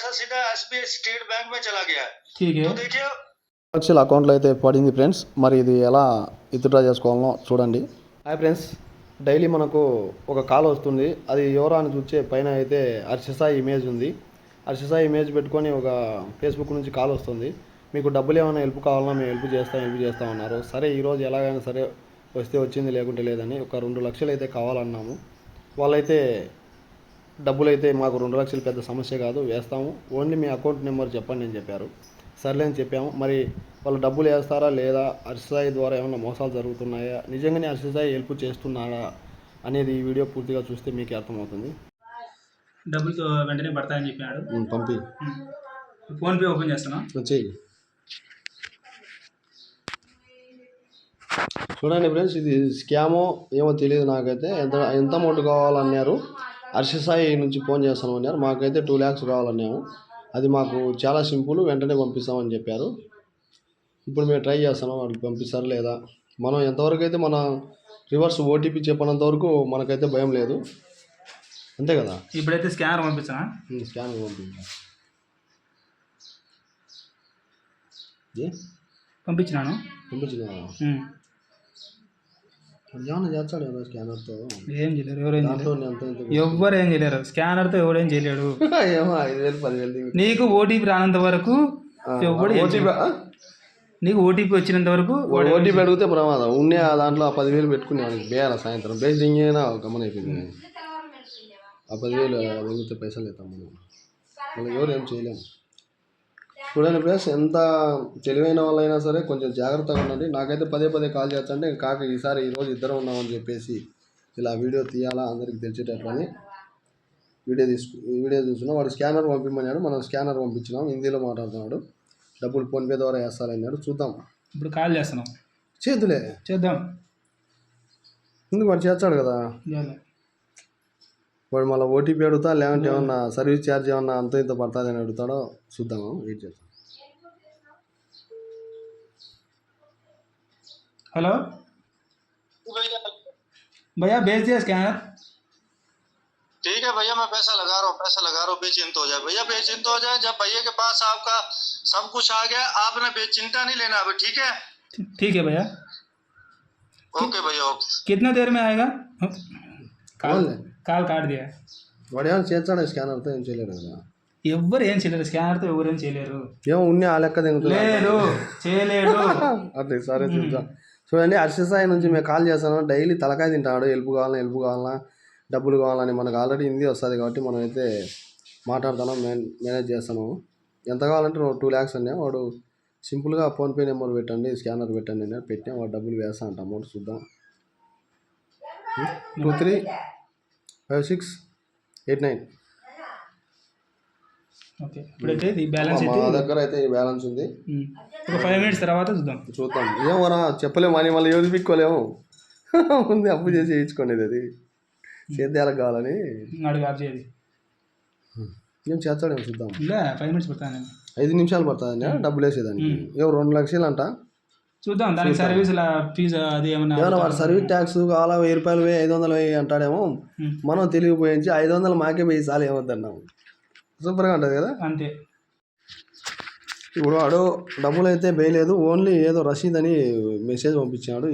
पैसा सीधा SBI state bank में चला गया है ठीक है तो देखिए లక్షల అకౌంట్లో అయితే పడింది ఫ్రెండ్స్ మరి ఇది ఎలా విత్డ్రా చేసుకోవాలనో చూడండి హాయ్ ఫ్రెండ్స్ డైలీ మనకు ఒక కాల్ వస్తుంది అది ఎవరా అని చూసే పైన అయితే హర్షసాయి ఇమేజ్ ఉంది హర్షసాయి ఇమేజ్ పెట్టుకొని ఒక ఫేస్బుక్ నుంచి కాల్ వస్తుంది మీకు డబ్బులు ఏమైనా హెల్ప్ కావాలన్నా మేము హెల్ప్ చేస్తాం హెల్ప్ చేస్తాం అన్నారు సరే ఈరోజు ఎలాగైనా సరే వస్తే వచ్చింది లేకుంటే లేదని ఒక రెండు లక్షలు అయితే కావాలన్నాము వాళ్ళైతే డబ్బులు అయితే మాకు రెండు లక్షలు పెద్ద సమస్య కాదు వేస్తాము. ఓన్లీ మీ అకౌంట్ నెంబర్ చెప్పండి అని చెప్పారు. సర్లే అని చెప్పాము. మరి వాళ్ళు డబ్బులు వేస్తారా లేదా? అర్షసాయి ద్వారా ఏమైనా మోసాలు జరుగుతున్నాయా? నిజంగానే అర్షసాయి హెల్ప్ చేస్తున్నాడా అనేది ఈ వీడియో పూర్తిగా చూస్తే మీకు అర్థమవుతుంది. డబ్బులు వెంటనే పడతాయని చెప్పినాడు పంపి. ఫోన్పే ఓపెన్ చేస్తున్నా చెయ్యి. చూడండి ఫ్రెండ్స్ ఇది స్కామో ఏమో తెలియదు నాకైతే. ఎంత ఎంత అమౌంట్ కావాలన్నారు? హర్షసాయి నుంచి ఫోన్ చేస్తాను అన్నారు. మాకైతే టూ ల్యాక్స్ కావాలన్నాము. అది మాకు చాలా సింపుల్ వెంటనే పంపిస్తామని చెప్పారు. ఇప్పుడు మేము ట్రై చేస్తున్నాం వాళ్ళకి పంపిస్తారు లేదా? మనం ఎంతవరకు అయితే మన రివర్స్ ఓటీపీ చెప్పినంత వరకు మనకైతే భయం లేదు. అంతే కదా? ఇప్పుడైతే స్కానర్ పంపించానా స్కాన్ పంపించాం పంపించినాను. పంపించిన. ఏమన్నా చేస్తాడు స్కానర్తో. ఏం చేయలేరు ఎవరేం ఎవ్వరు ఏం చేయలేరు. స్కానర్తో ఎవడేం చేయలేడు. ఏమో ఐదు వేలు పదివేలు నీకు ఓటీపీ రానంత వరకు ఎవడు. నీకు ఓటీపీ వచ్చినంత వరకు ఓటీపీ అడిగితే ప్రమాదం. ఉండే ఆ దాంట్లో ఆ పదివేలు పెట్టుకుని బేయాల సాయంత్రం. బేసింగ్ అయినా గమనం అయిపోయింది. ఆ పదివేలు వెళ్తే పైసలు అవుతాం మనం మనం ఎవరు ఏం చేయలేము. చూడండి ప్లస్ ఎంత తెలివైన వాళ్ళైనా సరే కొంచెం జాగ్రత్తగా ఉండండి. నాకైతే పదే పదే కాల్ చేస్తుంటే కాక ఈసారి ఈరోజు ఇద్దరం ఉన్నామని చెప్పేసి ఇలా వీడియో తీయాలా అందరికి తెలిసేటట్లని వీడియో తీసుకు వీడియో చూస్తున్నాం. వాడు స్కానర్ పంపించమన్నాడు మనం స్కానర్ పంపించినాం. హిందీలో మాట్లాడుతున్నాడు. డబ్బులు ఫోన్పే ద్వారా వేస్తారన్నాడు. చూద్దాం. ఇప్పుడు కాల్ చేస్తున్నాం. చేతులే చేద్దాం. ముందు వాడు చేస్తాడు కదా. వాడు మళ్ళీ ఓటీపీ అడుగుతా లేదంటే ఏమన్నా సర్వీస్ ఛార్జ్ ఏమన్నా అంత ఇంత పడుతుంది అని అడుగుతాడో చూద్దాము వెయిట్ చేద్దాం हेलो भैया भैया भेज दिया स्कैनर ठीक है भैया मैं पैसा लगा रहा हूँ पैसा लगा रहा हूँ बेचिंत हो जाए भैया बेचिंत हो जाए जब भैया के पास आपका सब कुछ आ गया आपने बेचिंता नहीं लेना अभी ठीक है ठीक है भैया ओके भैया ओके कितना देर में आएगा కాల్ అవునులే. కాల్ కాట్ దియా. వాడు ఏమైనా చేస్తాడు స్కానర్తో ఏం చేయలేడు కదా. ఎవ్వరు ఏం చేయలేరు స్కానర్తో ఎవరు ఏం చేయలేరు. ఏమో ఉన్ని ఆ లెక్క దిగుతుంది లేదు చేయలేడు. అట్లా సరే చూద్దాం చూడండి హర్షసాయి నుంచి మేము కాల్ చేస్తాను. డైలీ తలకాయ తింటాడు హెల్ప్ కావాలన్నా హెల్ప్ కావాలన్నా డబ్బులు కావాలని మనకు ఆల్రెడీ హిందీ వస్తుంది కాబట్టి మనం అయితే మాట్లాడుతున్నాం మేన్ మేనేజ్ చేస్తాము ఎంత కావాలంటే టూ ల్యాక్స్ అన్నా వాడు సింపుల్గా ఫోన్పే నెంబర్ పెట్టండి స్కానర్ పెట్టండి అని పెట్టాం వాడు డబ్బులు వేస్తా అంట అమౌంట్ చూద్దాం. Two three five six eight nine. Okay ఇప్పుడైతే ఇది బ్యాలెన్స్ మా దగ్గర అయితే ఈ బ్యాలెన్స్ ఉంది. ఒక ఫైవ్ మినిట్స్ తర్వాత చూద్దాం. చూద్దాం. ఏమోరా చెప్పలేము అని మళ్ళీ యూజ్ పిక్కోలేము. ఉంది అప్పు చేసి వేయించుకోండి అది. సేద్యాలకు కావాలని. అడుగు ఆఫ్ చేయాలి ఏం చేస్తాడేమో చూద్దాం. ఫైవ్ మినిట్స్ నేను ఐదు నిమిషాలు పడుతుంది? డబ్బులు వేసేదానికి. ఏమో రెండు లక్షలు అంట. చూద్దాం. దానికి సర్వీస్ ఫీజు అది ఏమన్నా సర్వీస్ ట్యాక్స్ కావాలా వెయ్యి రూపాయలు వెయ్యి ఐదు వందలు వెయ్యి అంటాడేమో. మనం తెలియపోయించి ఐదు వందలు మాకే వెయ్యి సార్లు ఏమొద్దన్నాము సూపర్గా ఉంటుంది కదా? అంతే. ఇప్పుడు వాడు డబ్బులు అయితే వేయలేదు ఓన్లీ ఏదో రసీద్ అని మెసేజ్ పంపించాడు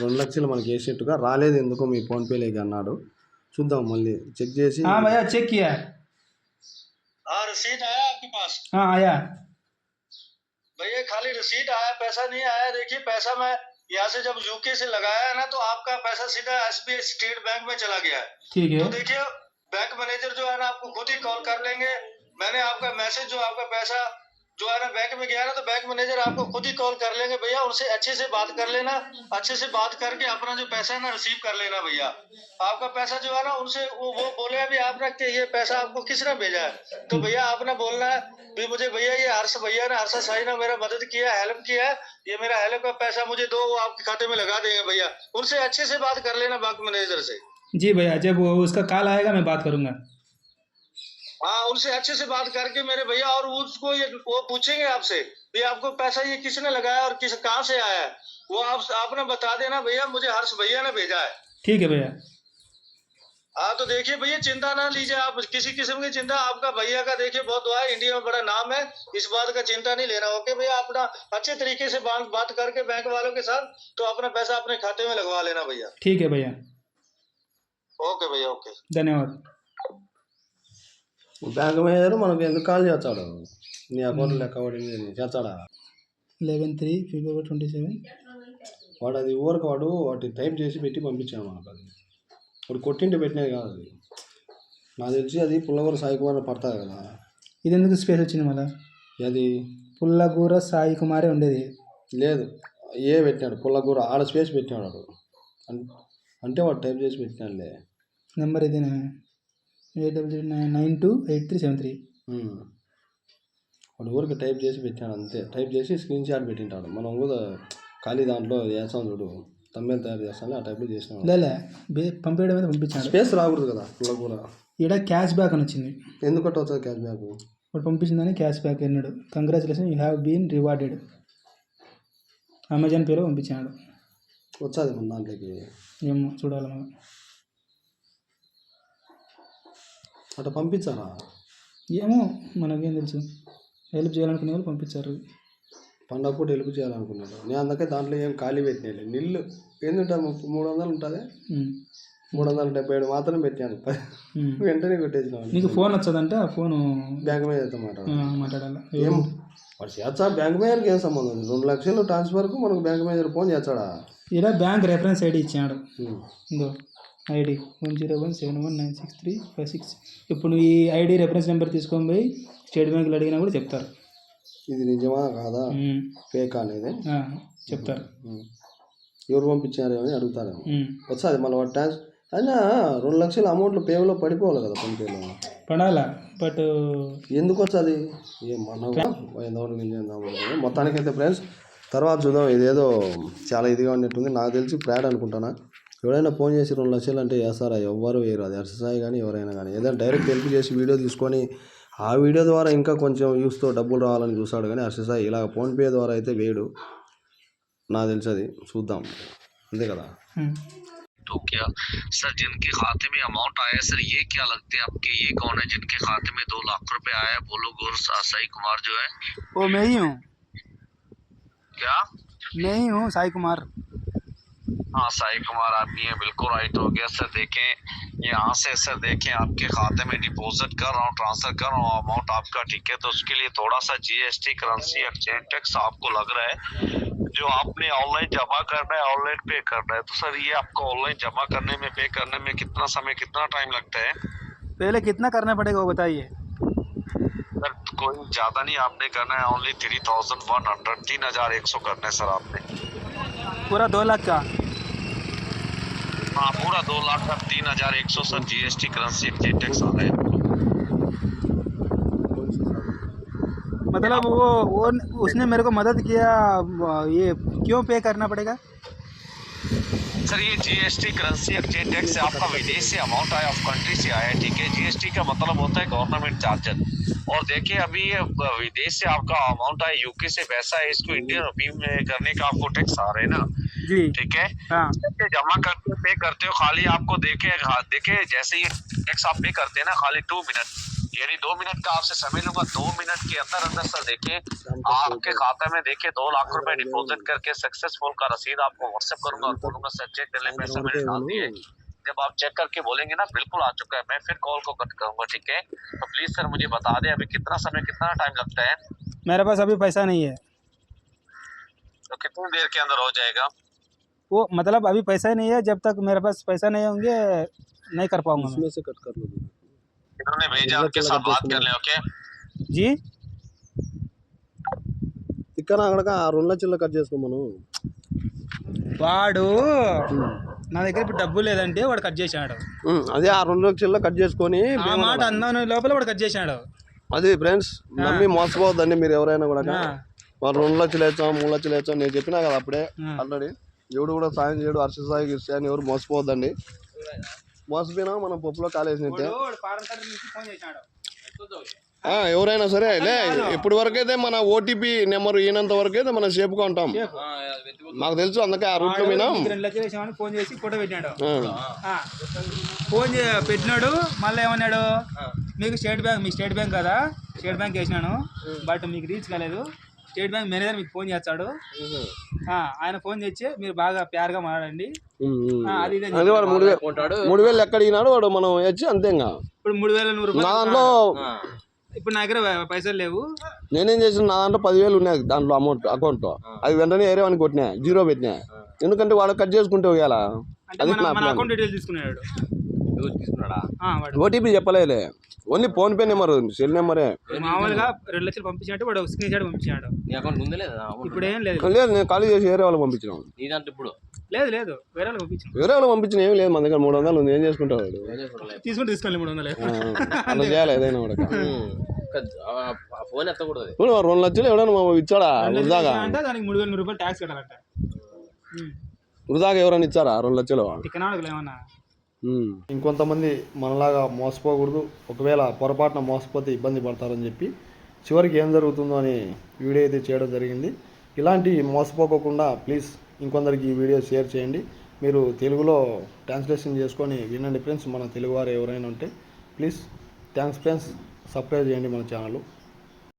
రెండు లక్షలు మనకి వేసేట్టుగా రాలేదు ఎందుకో మీ ఫోన్పేలోకి అన్నాడు. చూద్దాం మళ్ళీ చెక్ చేసి చెక్ అయ్యా. भैया खाली रसीद आया पैसा नहीं आया। देखिए पैसा मैं यहाँ से जब यूके से लगाया है ना तो आपका पैसा सीधा एस बी स्टेट बैंक में चला गया है। ठीक है। तो देखिए बैंक मैनेजर जो है ना आपको खुद ही कॉल कर लेंगे। मैंने आपका मैसेज जो आपका पैसा जो है ना बैंक में गया ना तो बैंक मैनेजर आपको खुद ही कॉल कर लेंगे भैया, उनसे अच्छे से बात कर लेना, अच्छे से बात करके अपना जो पैसा है ना रिसीव कर लेना भैया। आपका पैसा जो है ना उनसे वो वो बोले अभी आपने कि ये पैसा आपको किसने भेजा है? तो भैया आपने बोलना है, भी मुझे भैया, ये हर्ष भैया ने, हर्षा साई ने मेरा मदद किया हेल्प किया है, ये मेरा हेल्प का पैसा मुझे दो, वो आपके खाते में लगा देंगे भैया। उनसे अच्छे से बात कर लेना बैंक मैनेजर से। जी भैया, जब उसका कॉल आएगा, मैं बात करूँगा। हाँ उनसे अच्छे से बात करके मेरे भैया और उसको ये वो पूछेंगे आपसे भी आपको पैसा ये किसने लगाया और किस कहाँ से आया है? वो आप आपने बता देना भैया मुझे हर्ष भैया ने भेजा है। ठीक है भैया। हाँ तो देखिए भैया चिंता ना लीजिए आप किसी किस्म की चिंता आपका भैया का देखिए बहुत दुआ है इंडिया में बड़ा नाम है इस बात का चिंता नहीं लेना ओके भैया अपना अच्छे तरीके से बात बात करके बैंक वालों के साथ तो अपना पैसा अपने खाते में लगवा लेना भैया। ठीक है भैया। ओके भैया ओके। धन्यवाद। బ్యాంక్ మేనేజర్ మనకు ఎందుకు కాల్ చేస్తాడు? నీ అకౌంట్ లెక్క పడింది చేస్తాడా? Eleven three February twenty seven. వాడు అది ఊరికి వాడు? వాటి టైప్ చేసి పెట్టి పంపించాడు మనకు అది. వాడు కొట్టింటి పెట్టినది కాదు అది. నాకు తెలిసి అది పుల్లగూర సాయి కుమార్ పడతాది కదా. ఇది ఎందుకు స్పేస్ వచ్చింది మళ్ళా? అది పుల్లగూర సాయి కుమారే ఉండేది. లేదు ఏ పెట్టినాడు? పుల్లగూర ఆడ స్పేస్ పెట్టినాడు అంటే వాడు టైప్ చేసి పెట్టినాడులే. నెంబర్ ఇది eight double nine nine two eight three seven three. వాడు ఊరికి టైప్ చేసి పెట్టాడు అంతే. టైప్ చేసి స్క్రీన్ షాట్ పెట్టింటాడు. మనం కూడా ఖాళీ దాంట్లో చేస్తాం చూడు. తమ్మేలు తయారు చేస్తాను ఆ టైప్లో చేసినాం లేలే బే పంపేయడం మీద పంపించాడు. స్పేస్ రాకూడదు కదా పుల్లగూర ఈడ క్యాష్ బ్యాక్ అని వచ్చింది. ఎందుకు వస్తుంది క్యాష్ బ్యాక్? వాడు పంపించిందని క్యాష్ బ్యాక్ అన్నాడు. Congratulation you have been rewarded Amazon పేలో పంపించాడు. వచ్చాది మన దాంట్లోకి. ఏమో చూడాలి మనం. అట్లా పంపించారా ఏమో మనకేం తెలుసు. హెల్ప్ చేయాలనుకునే వాళ్ళు పంపించారు. పండగ పూట హెల్ప్ చేయాలనుకున్నాడు. నేను అందుకే దాంట్లో ఏం ఖాళీ పెట్టినాడు నిల్లు. ఏంటంటే మూడు వందలు ఉంటుంది. మూడు వందల డెబ్బై ఏడు మాత్రం పెట్టాను. వెంటనే కొట్టేసిన నీకు ఫోన్ వచ్చదంటే? ఆ ఫోను బ్యాంక్ మేనేజర్తో మాట ఆ, మాట్లాడాలి? ఏం? వాడు చేస్తా బ్యాంక్ మేనేజర్కి ఏం సంబంధం ఉంది రెండు లక్షలు ట్రాన్స్ఫర్కు మనకు బ్యాంక్ మేనేజర్ ఫోన్ చేస్తాడా? ఈడ బ్యాంక్ రెఫరెన్స్ ఐడి ఇచ్చాడు. ID one zero one seven one nine six three five six ఇప్పుడు ఈ ఐడి రెఫరెన్స్ నెంబర్ తీసుకొని పోయి స్టేట్ బ్యాంకులో అడిగినా కూడా చెప్తారు. ఇది నిజమా కాదా. ఫేక్ అనేది చెప్తారు. ఎవరు పంపించారేమో అని అడుగుతారేమో. వస్తుంది మళ్ళీ ట్రాన్స్ అయినా రెండు లక్షల అమౌంట్లు పేలో పడిపోవాలి కదా ఫోన్పేలో పడాలా? బట్ ఎందుకు వచ్చది ఏం మన మొత్తానికైతే ఫ్రెండ్స్ తర్వాత చూద్దాం. ఇదేదో చాలా ఇదిగా ఉన్నట్టుంది. నాకు తెలిసి ప్రాడ్ అనుకుంటానా? ఎవరైనా ఫోన్ చేసి రెండు లక్షలు అంటే వేస్తారా ఎవ్వరు వేయరు అది ఎక్సర్సైజ్ కానీ ఎవరైనా కానీ ఏదైనా డైరెక్ట్ హెల్ప్ చేసి వీడియో తీసుకొని ఆ వీడియో ద్వారా ఇంకా కొంచెం యూస్తో డబ్బులు రావాలని చూస్తాడు కానీ ఎక్సర్సైజ్ ఇలా ఫోన్పే ద్వారా అయితే వేయడు నాకు తెలిసి అది చూద్దాం అంతే కదా ఉమ్. तो क्या सर जिनके खाते में अमाउंट आया सर ये क्या लगते हैं आपके ये कौन है जिनके खाते में दो लाख रुपए आया है बोलो गुर साई कुमार जो है वो मैं ही हूँ क्या मैं ही हूँ साई कुमार हाँ साई कुमार आदमी है बिल्कुल राइट हो गया। सर देखें यहाँ से सर देखें आपके खाते में डिपॉजिट कर रहा हूँ ट्रांसफ़र कर रहा हूँ अमाउंट आपका ठीक है तो उसके लिए थोड़ा सा जीएसटी करेंसी एक्सचेंज टैक्स आपको लग रहा है जो आपने ऑनलाइन जमा करना है ऑनलाइन पे करना है। तो सर ये आपको ऑनलाइन जमा करने में पे करने में कितना समय कितना टाइम लगता है? पहले कितना करना पड़ेगा वो बताइए। सर कोई ज़्यादा नहीं आपने करना है only three thousand one hundred तीन हज़ार एक सौ करना है सर आपने। पूरा दो लाख का? हाँ पूरा दो लाख का तीन हज़ार एक सौ sir GST currency exchange tax आ रहा है मतलब वो वो उसने मेरे को मदद किया ये क्यों पे करना पड़ेगा? सर ये जीएसटी करेंसी एक्सचेंज टैक्स से आपका विदेश से अमाउंट आया ऑफ़ कंट्री से आया है? ठीक है जीएसटी का मतलब होता है गवर्नमेंट चार्जर और देखिए अभी ये विदेश से आपका अमाउंट आया यूके से पैसा है इसको इंडियन रुपी में करने का आपको टैक्स आ रहा है ना। जी। ठीक है? हाँ। जमा करते पे करते हो खाली आपको देखे हाँ, देखे जैसे ये टैक्स आप पे करते हैं ना खाली दो मिनट यानी दो मिनट का आपसे समय लूँगा दो मिनट के अंदर अंदर सर देखिए आपके खाते में देखिए दो लाख रुपए डिपॉजिट करके सक्सेसफुल का रसीद आपको व्हाट्सएप करूँगा और बोलूँगा सर चेक कर ले पैसे मैंने डाल दिए। जब आप चेक करके बोलेंगे ना बिल्कुल आ चुका है। मैं फिर कॉल को कट करूँगा ठीक है? तो प्लीज़ सर मुझे बता दें अभी कितना समय कितना टाइम लगता है? मेरे पास अभी पैसा नहीं है। तो कितनी देर के अंदर हो जाएगा? वो मतलब अभी पैसा ही नहीं है जब तक मेरे पास पैसा नहीं होंगे नहीं कर पाऊंगा मैं उसमें से कट कर लो इन्होंने भेजा उनके साथ बात कर ले ओके जी ఇక్కడ అక్కడ ఆ రెండు లక్షలు కట్ చేసుకో మనం వాడు నా దగ్గర ఇప్పుడు డబ్బు లేదంటే వాడు కట్ చేశాడు ఉమ్, అదే ఆ రెండు లక్షల్లో కట్ చేసుకొని ఆ మాట అందాను లోపల వాడు కట్ చేశాడు అది ఫ్రెండ్స్ నమ్మి మోసపోవద్దండి మీరు ఎవరైనా కూడా ఆ, వాళ్ళు రెండు లక్షలు వేస్తాం మూడు లక్షలు వేస్తాం నేను చెప్పినా కదా అప్పుడే ఆ. ఆల్రెడీ ఎవడు కూడా సాయం చేయడు హర్ష సాయి గిర్షి అని ఎవరు మోసపోవద్దండి. మోసపోయినా మనం పప్పులో కాలేసినట్టే. వాడు ఫారెన్ కంట్రీ నుంచి ఫోన్ చేశాడు ఆ, ఎవరైనా సరే లే ఇప్పటి వరకైతే మన ఓటీపీ నెంబర్ ఈనంత వరకైతే మనం సేఫ్గా ఉంటాం. మాకు తెలుసు అందుకే ఆ రూట్లో వేసామని ఫోన్ చేసి ఫోటో పెట్టినాడు. ఫోన్ చే- పెట్టినాడు మళ్ళీ ఏమన్నాడు? మీకు స్టేట్ బ్యాంక్ మీ స్టేట్ బ్యాంక్ కదా? స్టేట్ బ్యాంక్ వేసినాను బట్ మీకు రీచ్ కాలేదు. స్టేట్ బ్యాంక్ మేనేజర్ మీకు ఫోన్ చేస్తాడు. ఆ, ఆయన ఫోన్ చేసి మీరు బాగా మాట్లాడండి. అది అని అదే వాడు మూడు వేలు ఎక్కడ వాడు మనం వచ్చి అంతే ఇంకా ఇప్పుడు మూడు వేల నూరు దాంట్లో ఇప్పుడు నా దగ్గర పైసలు లేవు. నేనేం చేసిన నా దాంట్లో పదివేలు ఉన్నాయి దాంట్లో అమౌంట్ అకౌంట్ అది వెంటనే ఏరే అని కొట్టినా జీరో పెట్టినా. ఎందుకంటే వాడు కట్ చేసుకుంటే అది అకౌంట్ డీటెయిల్స్ తీసుకున్నాడు వాడు ఓటీపీ చెప్పలేదులే. Only PhonePe number cell నెంబరే. మామూలుగా రెండు లక్షలు పంపించినట్టు వాడు స్క్రీన్ షాట్ పంపించాడు. నీ అకౌంట్ ముందే లేదా? ఇప్పుడు ఏం లేదు. లేదు నేను ఖాళీ చేసి వేరే వాళ్ళకి పంపించినాం. నీ దాంట్లో ఇప్పుడు? లేదు లేదు. వేరే వాళ్ళు పంపించాను. వేరే వాళ్ళకి పంపించిన ఏం లేదు మన దగ్గర మూడు వందలు ఉంది. ఏం చేసుకుంటావు వాడు? తీసుకుని తీసుకోండి మూడు వందలు. అలా చేయాలి ఏదైనా వాడు ఫోన్ ఎత్తకూడదు. చూడు, రెండు లక్షలు ఎవడైనా మా ఇచ్చాడా? వృధాగా. అంటే దానికి మూడు వేల రూపాయలు ట్యాక్స్ కట్టాలంట. వృధాగా ఎవరైనా ఇచ్చారా? రెండు లక్షలు. ఇంకొంతమంది మనలాగా మోసపోకూడదు. ఒకవేళ పొరపాటున మోసపోతే ఇబ్బంది పడతారని చెప్పి చివరికి ఏం జరుగుతుందో అని వీడియో అయితే చేయడం జరిగింది. ఇలాంటి మోసపోకోకుండా ప్లీజ్ ఇంకొందరికి ఈ వీడియో షేర్ చేయండి. మీరు తెలుగులో ట్రాన్స్లేషన్ చేసుకొని వినండి ఫ్రెండ్స్ మన తెలుగువారు ఎవరైనా ఉంటే ప్లీజ్ థ్యాంక్స్ ఫ్రెండ్స్ సబ్స్క్రైబ్ చేయండి మన ఛానల్.